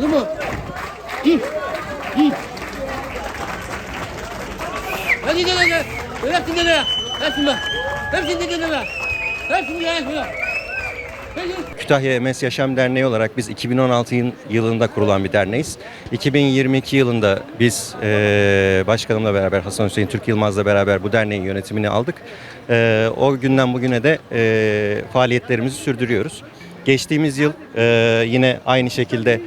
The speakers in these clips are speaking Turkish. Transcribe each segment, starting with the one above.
Olur mu? Hı. Hı. Hadi dede dede. Hepsini dede. Hepsini bak. Hepsini dede dede. Hadi. Kütahya MS Yaşam Derneği olarak biz 2016 yıl- yılında kurulan bir derneğiz. 2022 yılında biz eee, başkanımla beraber Hasan Hüseyin Türk Yılmaz'la beraber bu derneğin yönetimini aldık. Eee, o günden bugüne de eee, faaliyetlerimizi sürdürüyoruz. Geçtiğimiz yıl eee, yine aynı şekilde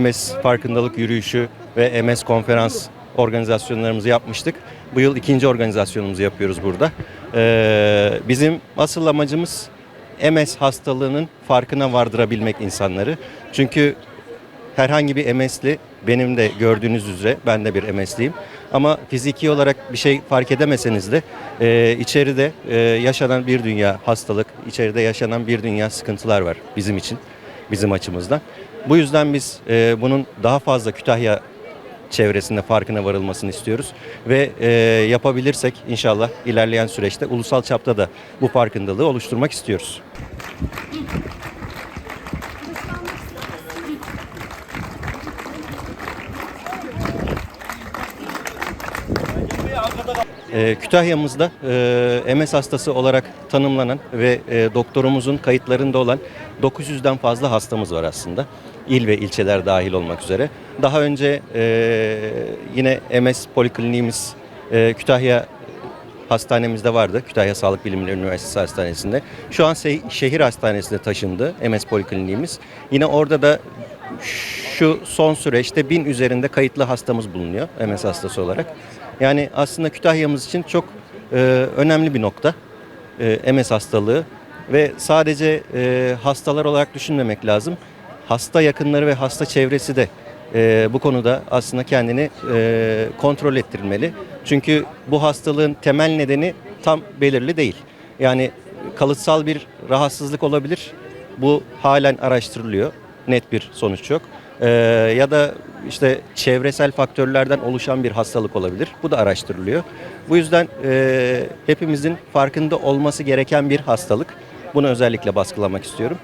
MS farkındalık yürüyüşü ve MS konferans organizasyonlarımızı yapmıştık. Bu yıl ikinci organizasyonumuzu yapıyoruz burada. Eee, bizim asıl amacımız MS hastalığının farkına vardırabilmek insanları. Çünkü herhangi bir MS'li benim de gördüğünüz üzere ben de bir MS'liyim. Ama fiziki olarak bir şey fark edemeseniz de e, içeride e, yaşanan bir dünya hastalık, içeride yaşanan bir dünya sıkıntılar var bizim için, bizim açımızdan. Bu yüzden biz e, bunun daha fazla Kütahya çevresinde farkına varılmasını istiyoruz. Ve e, yapabilirsek inşallah ilerleyen süreçte ulusal çapta da bu farkındalığı oluşturmak istiyoruz. E, Kütahya'mızda e, MS hastası olarak tanımlanan ve e, doktorumuzun kayıtlarında olan 900'den fazla hastamız var aslında. İl ve ilçeler dahil olmak üzere. Daha önce e, yine MS polikliniğimiz e, Kütahya hastanemizde vardı. Kütahya Sağlık Bilimleri Üniversitesi Hastanesi'nde. Şu an se- şehir hastanesine taşındı MS polikliniğimiz. Yine orada da şu son süreçte bin üzerinde kayıtlı hastamız bulunuyor MS hastası olarak. Yani aslında Kütahya'mız için çok e, önemli bir nokta e, MS hastalığı ve sadece e, hastalar olarak düşünmemek lazım. Hasta yakınları ve hasta çevresi de e, bu konuda aslında kendini e, kontrol ettirmeli. Çünkü bu hastalığın temel nedeni tam belirli değil. Yani kalıtsal bir rahatsızlık olabilir. Bu halen araştırılıyor. Net bir sonuç yok. Ee, ya da işte çevresel faktörlerden oluşan bir hastalık olabilir. Bu da araştırılıyor. Bu yüzden e, hepimizin farkında olması gereken bir hastalık. Bunu özellikle baskılamak istiyorum.